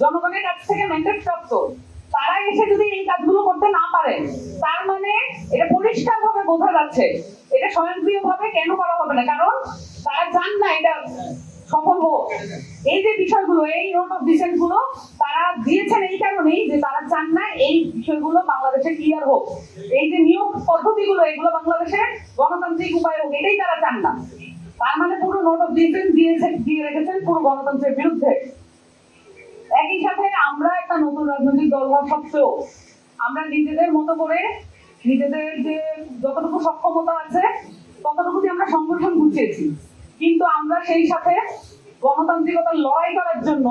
জনগণের কাছ থেকে ম্যান্ডেট প্রাপ্ত তারা এসে যদি এই কাজগুলো করতে না পারে, তার মানে এটা পরিষ্কার ভাবে বোঝা যাচ্ছে। এটা স্বয়ংক্রিয় ভাবে কেন করা হবে না? কারণ তারা চান না এটা সফল হোক। এই যে বিষয়গুলো, এই নোট অফ ডিসেন্টগুলো তারা দিয়েছেন এই কারণেই যে তারা চান না এই বিষয়গুলো বাংলাদেশে ক্লিয়ার হোক। এই যে নিয়োগ পদ্ধতিগুলো, এগুলো বাংলাদেশে গণতান্ত্রিক উপায় হোক, এটাই তারা চান না। তার মানে পুরো নোট অফ ডিসেন্ট দিয়েছে দিয়ে রেখেছেন পুরো গণতন্ত্রের বিরুদ্ধে। একই সাথে আমরা একটা নতুন রাজনৈতিক দল হওয়া সত্ত্বেও আমরা নিজেদের মতো করে নিজেদের যে যতটুকু সক্ষমতা আছে ততটুকু আমরা সংগঠন গুছিয়েছি। কিন্তু আমরা সেই সাথে গণতান্ত্রিকতার লড়াই করার জন্য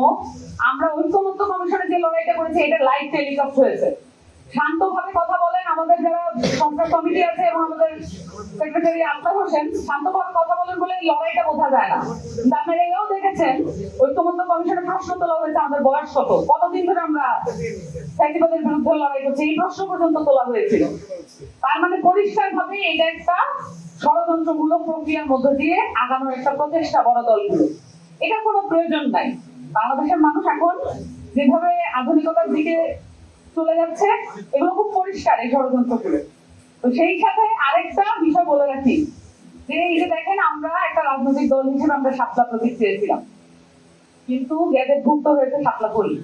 আমরা ঐক্যমত্য কমিশনে যে লড়াইটা করেছি, এটা লাইভ টেলিকাস্ট হয়েছে। শান্তভাবে কথা বলেন সংসদ কমিটি আছে এবং আমাদের সেক্রেটারি আফতাব হোসেন, শান্তভাবে কথা বলেন বলে লড়াইটা বোঝা যায় না। কিন্তু আপনারা এও দেখেছেন, ঐক্যমত্য কমিশনের প্রশ্ন তোলা হয়েছে আমাদের বয়স কত? কতদিন ধরে আমরা ফ্যাসিবাদের বিরুদ্ধে লড়াই করছি? এই প্রশ্ন পর্যন্ত তোলা হয়েছিল। তার মানে পরিষ্কার ভাবে এটা একটা ষড়যন্ত্রমূলক প্রক্রিয়ার মধ্য দিয়ে আগানোর একটা প্রচেষ্টা বড় দলগুলো। এটা কোনো প্রয়োজন নাই। বাংলাদেশের মানুষ এখন যেভাবে আধুনিকতার দিকে চলে যাচ্ছে, এগুলো খুব পরিষ্কার এই ষড়যন্ত্রগুলো। তো সেই সাথে আরেকটা বিষয় বলে রাখি। যে এই যে দেখেন আমরা একটা রাজনৈতিক দল হিসেবে আমরা সাতলা প্রতীক চেয়েছিলাম। কিন্তু গ্যাজেট ভুক্ত হয়েছে সাতলা করি।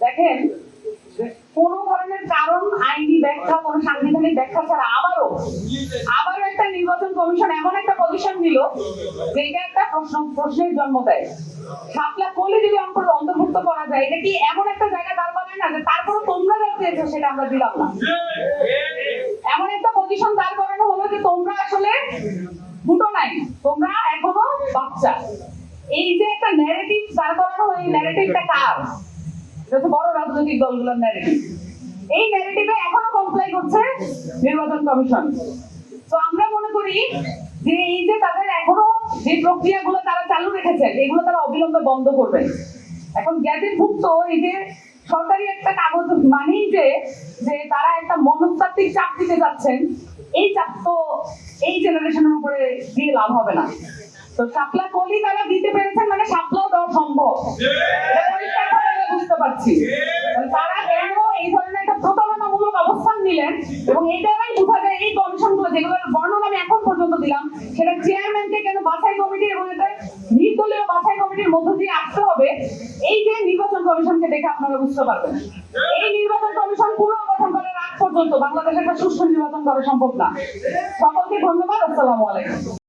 দেখেন, কোনো ধরনের কারণ, আইনি ব্যাখ্যা, কোন সাংবিধানিক ব্যাখ্যা ছাড়া আবারও আবারও একটা নির্বাচন কমিশন এমন একটা পজিশন দিল যেটা একটা প্রশ্ন, প্রশ্নের জন্ম দেয়। সাত লাখ কোলে যদি অন্তর- অন্তর্ভুক্ত করা যায়, এটা কি এমন একটা জায়গা দাঁড় না যে তারপরে তোমরা যা চেয়েছো সেটা আমরা দিলাম না এমন একটা পজিশন দাঁড় করানো হলো যে তোমরা আসলে দুটো নাই। তোমরা এখনও বাচ্চা। এই যে একটা ন্যারেটিভ দাঁড় করানো এই ন্যারেটিভটা কার? এটা হচ্ছে বড় রাজনৈতিক দলগুলোর ন্যারেটিভ এই ন্যারেটিভে এখনও কমপ্লাই করছে নির্বাচন কমিশন। তো আমরা মনে করি যে এই যে তাদের এখনও যে প্রক্রিয়াগুলো তারা চালু রেখেছে, এগুলো তারা অবিলম্বে বন্ধ করবে। এখন গ্যাজেট ভুক্ত এই যে সরকারি একটা কাগজ মানেই যে যে তারা একটা মনস্তাত্ত্বিক চাপ দিতে যাচ্ছেন এই চাপ তো এই জেনারেশনের উপরে দিয়ে লাভ হবে না। তো সাপলা কলি তারা দিতে পেরেছেন মানে সাপলাও দেওয়া সম্ভব। বুঝতে পারছি। তারা কেন এই ধরনের একটা প্রতারণামূলক অবস্থান নিলেন এবং এই দ্বারাই বোঝা যায় এই কমিশনগুলো যেগুলোর বর্ণনা আমি এখন পর্যন্ত দিলাম, সেটা চেয়ারম্যানকে কেন বাছাই কমিটি এবং এটা নির্দলীয় বাছাই কমিটির মধ্য দিয়ে আসতে হবে, এই যে নির্বাচন কমিশনকে দেখে আপনারা বুঝতে পারবেন। এই নির্বাচন কমিশন পুনর্গঠন পর্যন্ত বাংলাদেশে একটা সুষ্ঠু নির্বাচন করা সম্ভব না। সকলকে ধন্যবাদ আসসালামু আলাইকুম।